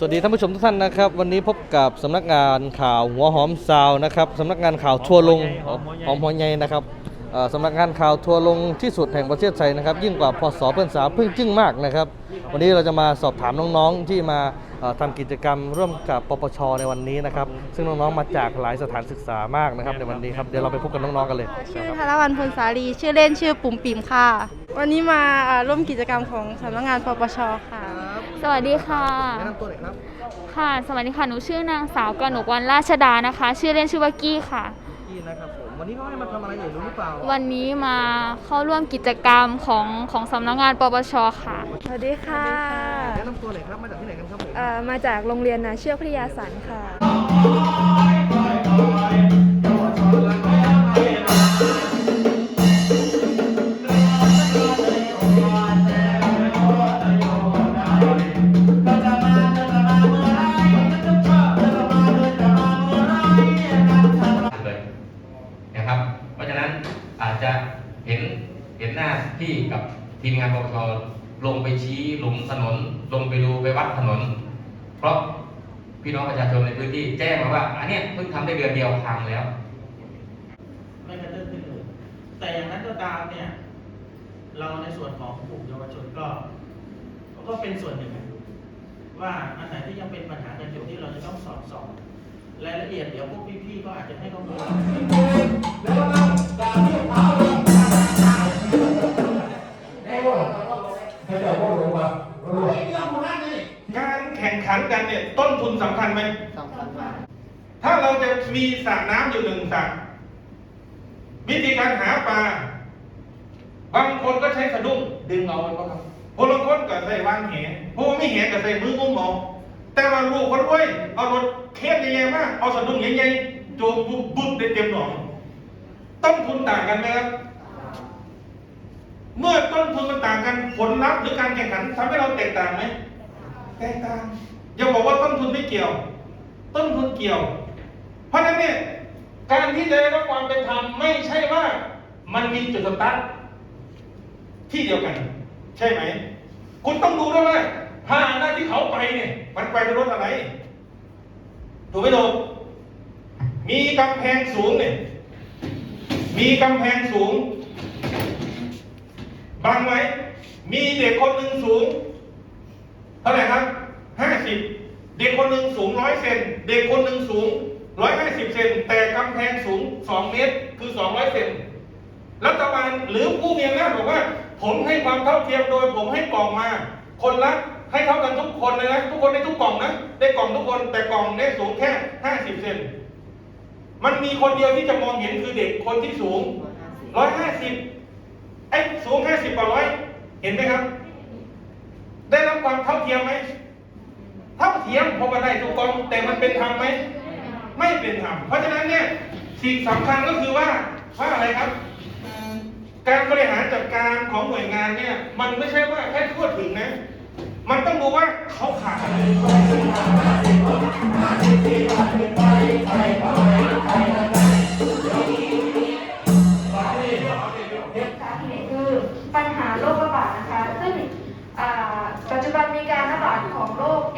สวัสดีท่านผู้ชมทุกท่านนะครับ วันนี้พบกับสำนักงานข่าวหัวหอมซาวนะครับสำนักงานข่าวทัวร์ลงหอมหัวใหญ่หอมหัวใหญ่นะครับสำนักงานข่าวทัวร์ลงที่สุดแห่งประเทศไทยนะครับ ยิ่งกว่าพศเพื่อนสาวพิ่งจึ้งมากนะครับ วันนี้เราจะมาสอบถามน้องๆที่มาเอ่อทำกิจกรรมร่วมกับปปชในวันนี้นะครับ ซึ่งน้องๆมาจากหลายสถานศึกษามากนะครับในวันนี้ครับเดี๋ยวเราไปพบกับน้องๆกันเลยชื่อธนวันพลสาลีชื่อเล่นชื่อปุ่มปิ่มค่ะ วันนี้มาอ่าร่วมกิจกรรมของสำนักงานปปชค่ะ สวัสดีค่ะ แนะนำตัวหน่อยครับ ค่ะ สวัสดีค่ะ หนูชื่อนางสาวกนกวันราชดานะคะ ชื่อเล่นชื่อว่ากี้ค่ะพี่นะครับผม วันนี้เขาให้มาทำอะไรเอ่ยรู้หรือเปล่าวันนี้มาเข้าร่วมกิจกรรมของของสำนักงานปปชค่ะ สวัสดีค่ะแนะนำตัวหน่อยครับ มาจากที่ไหนกันครับผม เอ่อมาจากโรงเรียนนาเชือกพิทยาสันค่ะเลย ลงไปชี้หลุมถนน ลงไปดูไปวัดถนน เพราะพี่น้องประชาชนในพื้นที่แจ้งมาว่า อันเนี้ยเพิ่งทำได้เดือนเดียวพังแล้ว ไม่กระเตื้องขึ้นเลยแต่อย่างนั้นก็ตามเนี่ย เราในส่วนของกลุ่มเยาวชนก็ ก็เป็นส่วนหนึ่ง ว่าอันไหนที่ยังเป็นปัญหากันอยู่ที่เราจะต้องสอบสอบรายละเอียดเดี๋ยวพวกพี่ๆก็อาจจะให้ข้อมูล ทุนสำคัญไหมสำคัญมากถ้าเราจะมีสระน้ำอยู่หนึ่งสระวิธีการหาปลาบางคนก็ใช้สะดุ้งดึงเอาไว้ก็ครับพลคนก็ใส่วางแหผู้ไม่แหก็ใส่มือกุ้งมองแต่ว่าลูกคนรวยเอารถเคสใหญ่ๆมากเอาสะดุ้งใหญ่ๆโจมปุ๊บปุ๊บได้เต็มหนองต้นทุนต่างกันไหมครับเมื่อต้นทุนมันต่างกันผลลัพธ์หรือการแข่งขันทำให้เราแตกต่างไหมแตกต่าง อย่าบอกว่าต้นทุนไม่เกี่ยว ต้นทุนเกี่ยว เพราะฉะนั้นเนี่ยการที่จะได้รับความเป็นธรรมไม่ใช่ว่ามันมีจุดสตาร์ทที่เดียวกัน ใช่ไหม คุณต้องดูด้วยว่าพาหน้าที่เขาไปเนี่ยมันไปด้วยรถอะไรถูกไหมถูกมีกำแพงสูงเนี่ยมีกำแพงสูงบังไว้ มีเด็กคนหนึ่งสูง เท่าไหร่ครับ สิบเด็กคนหนึ่งสูงร้อยเซนเด็กคนหนึ่งสูงร้อยห้าสิบเซนแต่กำแพงสูงสองเมตรคือสองร้อยเซนรัฐบาลหรือผู้มีอำนาจบอกว่า ผมให้ความเท่าเทียมโดยผมให้กล่องมา คนละให้เท่ากันทุกคนเลยนะทุกคนได้ทุกกล่องนะได้กล่องทุกคนแต่กล่องได้สูงแค่ห้าสิบเซนมันมีคนเดียวที่จะมองเห็นคือเด็กคนที่สูงร้อยห้าสิบไอ้สูงห้าสิบกว่าร้อยเห็นไหมครับ ได้รับความเท่าเทียมไหม เท่าเทียมพอมันได้ทุกกองแต่มันเป็นธรรมไหม ไม่เป็นธรรม เพราะฉะนั้นเนี่ยสิ่งสำคัญก็คือว่าว่าอะไรครับ การบริหารจัดการของหน่วยงานเนี่ย มันไม่ใช่ว่าแค่ทั่วถึงนะ มันต้องรู้ว่าเขาขาดอะไร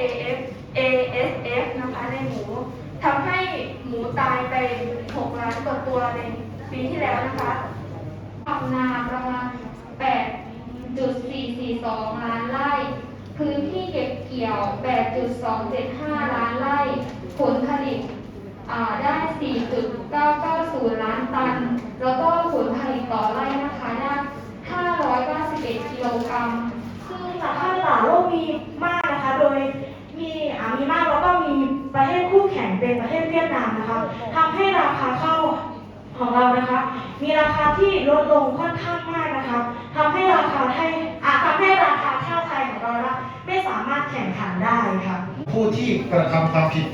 AF ASF นะคะในหมูทำให้หมูตายไป 6 ล้านกว่าตัวในปีที่แล้วนะคะทำนาประมาณ 8.442 ล้านไร่ พื้นที่เก็บเกี่ยว 8.275 ล้านไร่ ผลผลิตอ่าได้ 4.990 ล้านตัน แล้วก็ผลผลิตต่อไร่นะคะได้591กิโลกรัมซึ่งราคาตลาดโลกมีมากนะคะ โดย มีอ่ามีมากแล้วก็มีประเทศคู่แข่งเป็นประเทศเวียดนามนะคะทำให้ราคาข้าวของเรานะคะ มีราคาที่ลดลงค่อนข้างมากนะคะทำให้ราคาไทยอะทำให้ราคาข้าวไทยของเรานะคะไม่สามารถแข่งขันได้ค่ะ ผู้ที่กระทำความผิด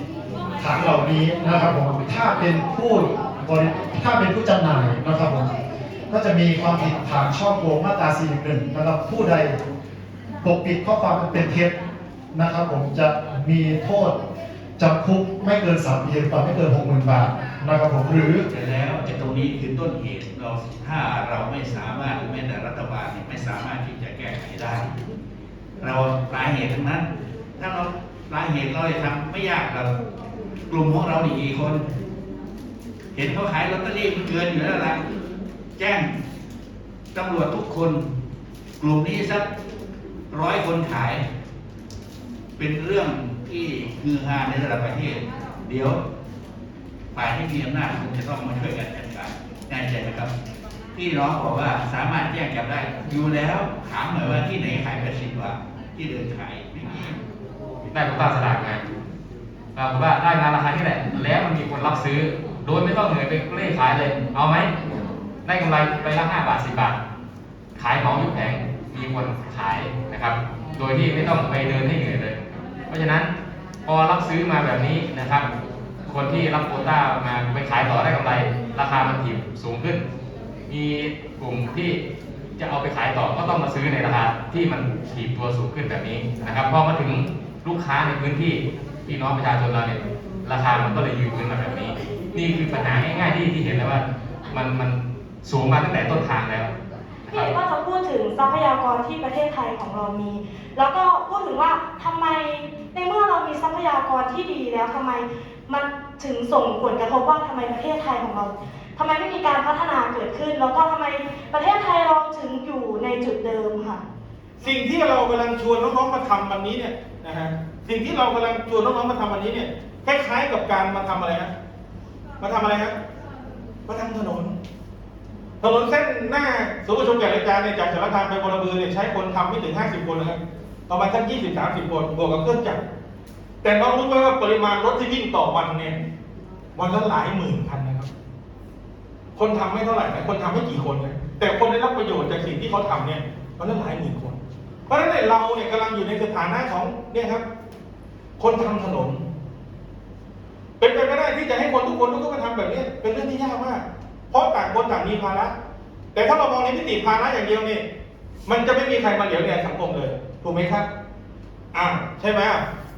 ฐานเหล่านี้นะครับผมถ้าเป็นผู้บริถ้าเป็นผู้จำหน่ายนะครับผมก็จะมีความผิดฐานช่อโกงมาตรา 41 นะครับผู้ใดปกปิดข้อความอันเป็นเท็จ นะครับผมจะมีโทษจำคุกไม่เกิน 3 ปีปรับไม่เกิน 60,000 บาทนะครับผมหรือเสร็จแล้วไอ้ตรงนี้คือต้นเหตุเราถ้าเราไม่สามารถหรือแม้แต่รัฐบาลเนี่ยไม่สามารถที่จะแก้ไขได้ เราปลายเหตุทั้งนั้น ถ้าเราสายเหตุเราเลยทำไม่ยากครับกลุ่มของเราดีกี่คน เห็นเขาขายลอตเตอรี่มันเกินอยู่แล้วล่ะแจ้งตำรวจทุกคน กลุ่มนี้สักร้อยคนขาย เป็นเรื่องที่คือฮาในระดับประเทศ เดี๋ยวฝ่ายที่มีอำนาจคงจะต้องมาช่วยกันจัดการแน่ใจไหมครับพี่น้องบอกว่าสามารถแจ้งจับได้ อยู่แล้วถามหน่อยว่าที่ไหนขายแปดสิบว่าที่เดินขายไม่มีได้โควต้าสลากไงปรากฏว่าได้งานราคาที่แหละแล้วมันมีคนรับซื้อ โดยไม่ต้องเหนื่อยไปเล่ขายเลย เอาไหมได้กำไรไปละห้าบาทสิบบาท ขายของยุคแผง มีคนขายนะครับ โดยที่ไม่ต้องไปเดินให้เหนื่อยเลย เพราะฉะนั้นพอรับซื้อมาแบบนี้นะครับ คนที่รับโคต้ามาไปขายต่อได้กำไร ราคามันถีบสูงขึ้น มีกลุ่มที่จะเอาไปขายต่อก็ต้องมาซื้อในราคาที่มันถีบตัวสูงขึ้นแบบนี้นะครับพอมาถึงลูกค้าในพื้นที่พี่น้องประชาชนเราเนี่ยราคามันก็เลยยืนขึ้นมาแบบนี้ นี่คือปัญหาง่ายๆที่ที่เห็นแล้วว่า มันมันสูงมาตั้งแต่ต้นทางแล้ว พี่รับก็จะพูดถึงทรัพยากรที่ประเทศไทยของเรามี แล้วก็พูดถึงว่าทำไมในเมื่อเรามีทรัพยากรที่ดีแล้วทำไมมันถึงส่งผลกระทบว่าทำไมประเทศไทยของเราทำไมไม่มีการพัฒนาเกิดขึ้น แล้วก็ทำไมประเทศไทยเราถึงอยู่ในจุดเดิมค่ะ สิ่งที่เรากำลังชวนน้องๆมาทำวันนี้เนี่ยนะฮะสิ่งที่เรากำลังชวนน้องๆมาทำวันนี้เนี่ยคล้ายๆกับการมาทำอะไรฮะมาทำอะไรฮะมาทำถนน ถนนเส้นหน้าศูนย์ประชุมแก่รายการเนี่ยจากสารคามไปบรบือเนี่ยใช้คนทำไม่ถึง 50 คนนะครับประมาณสัก20 30 คนบวกกับเครื่องจักรแต่น้องรู้ไหมว่าปริมาณรถที่วิ่งต่อวันเนี่ยวันละหลายหมื่นคันนะครับ คนทำไม่เท่าไหร่นะคนทำไม่กี่คนนะแต่คนได้รับประโยชน์จากสิ่งที่เขาทำเนี่ยวันละหลายหมื่นคน เพราะฉะนั้นเนี่ยเราเนี่ยกำลังอยู่ในสถานะของเนี่ยครับ คนทำถนน เป็นไปไม่ได้ที่จะให้คนทุกคนทุกคนมาทำแบบนี้เป็นเรื่องที่ยากมาก ราะต่างคนต่างมีภาระ แต่ถ้าเรามองในมิติภาระอย่างเดียวนี่ มันจะไม่มีใครมาเหลียวแลสังคมเลย ถูกไหมครับ อ่าใช่ไหม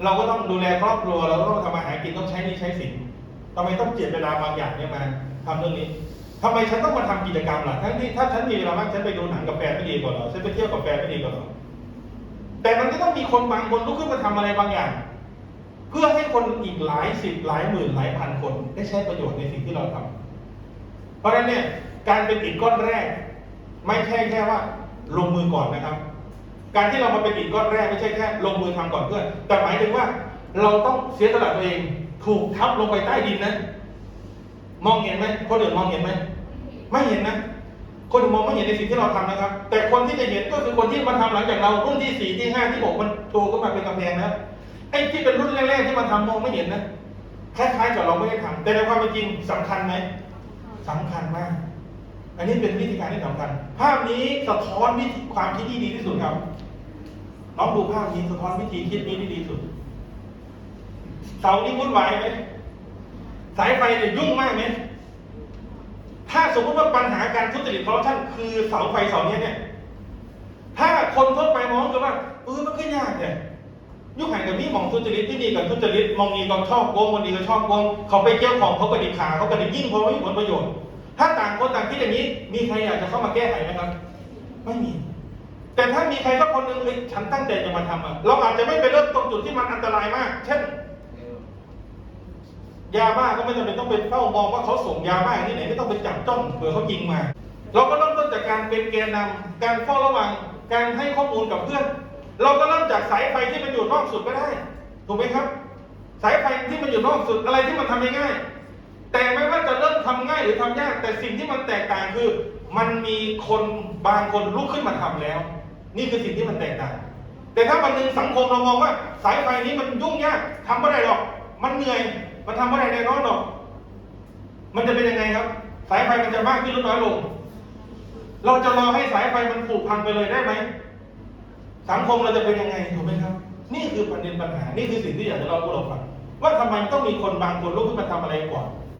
เราก็ต้องดูแลครอบครัว เราก็ต้องทำมาหากินต้องใช้นี่ใช้สินทำไมต้องเจียดเวลาบางอย่างเนี่ยมาทำเรื่องนี้ทำไมฉันต้องมาทำกิจกรรมล่ะ ทั้งที่ถ้าฉันมีเวลามากฉันไปดูหนังกับแฟนไม่ดีกว่าหรอ ฉันไปเที่ยวกับแฟนไม่ดีกว่าหรอ แต่มันก็ต้องมีคนบางคนลุกขึ้นมาทำอะไรบางอย่าง เพื่อให้คนอีกหลายสิบหลายหมื่นหลายพันคนได้ใช้ประโยชน์ในสิ่งที่เราทำ เพราะฉะนั้นเนี่ยการเป็นอิฐก้อนแรก ไม่ใช่แค่ว่าลงมือก่อนนะครับ การที่เรามาเป็นอิฐก้อนแรกไม่ใช่แค่ลงมือทำก่อนเพื่อน แต่หมายถึงว่าเราต้องเสียสละตัวเองถูกทับลงไปใต้ดินนะ มองเห็นไหมคนอื่นมองเห็นไหมไม่เห็นนะ คนอื่นมองไม่เห็นในสิ่งที่เราทำนะครับ แต่คนที่จะเห็นก็คือคนที่มาทำหลังจากเรารุ่นที่สี่ที่ห้าที่หกมันโชว์ขึ้นมาเป็นกำแพงแล้วไอ้ที่เป็นรุ่นแรกๆที่มาทำมองไม่เห็นนะคล้ายๆกับเราไม่ได้ทำแต่ในความเป็นจริงสำคัญไหม สำคัญมาก อันนี้เป็นวิธีการที่สำคัญ ภาพนี้สะท้อนวิธีความคิดที่ดีที่สุดครับน้องดูภาพนี้สะท้อนวิธีคิดนี้ที่ดีที่สุด เสานี่วุ่นวายไหมสายไฟเนี่ยยุ่งมากไหมถ้าสมมติว่าปัญหาการทุจริตคอร์รัปชันคือเสาไฟเสาเนี้ยเนี่ย ถ้าคนทั่วไปมองคือว่าเออมันก็ยากเนี่ย ยุคไหนกับนี่มองทุจริตที่นี่กับทุจริตมองนี่ก็ชอบโกงมองนี่ก็ชอบโกงเขาไปเกี่ยวของเขาก็ดีขาเขาก็ดียิ่งเพราะว่ามีผลประโยชน์ ถ้าต่างคนต่างคิดอย่างนี้ มีใครอยากจะเข้ามาแก้ไขไหมครับ ไม่มี แต่ถ้ามีใครสักคนหนึ่งเฮ้ยฉันตั้งใจจะมาทำอะเราอาจจะไม่ไปเริ่มตรงจุดที่มันอันตรายมาก เช่นยาบ้าก็ไม่จำเป็นต้องไปเฝ้ามองว่าเขาส่งยาบ้าที่ไหนไม่ต้องไปจับจ้องเผื่อเขายิงมา เราก็เริ่มต้นจากการเป็นแกนนำการเฝ้าระวัง การให้ข้อมูลกับเพื่อน เราก็เริ่มจากสายไฟที่มันอยู่นอกสุดก็ได้ ถูกไหมครับ สายไฟที่มันอยู่นอกสุดอะไรที่มันทำง่ายแต่ไม่ว่าจะเริ่มทำง่ายหรือทำยาก แต่สิ่งที่มันแตกต่างคือ มันมีคนบางคนลุกขึ้นมาทำแล้ว นี่คือสิ่งที่มันแตกต่าง แต่ถ้าวันหนึ่งสังคมเรามองว่า สายไฟนี้มันยุ่งยากทำไม่ได้หรอก มันเหนื่อยมันทำไม่ได้แน่นอนหรอก มันจะเป็นยังไงครับ สายไฟมันจะมากขึ้นหรือน้อยลง เราจะรอให้สายไฟมันผุพังไปเลยได้ไหม สังคมเราจะเป็นยังไงถูกไหมครับ นี่คือประเด็นปัญหา นี่คือสิ่งที่อยากจะเล่าพวกเราฟังว่าทำไมต้องมีคนบางคนลุกขึ้นมาทำอะไรก่อน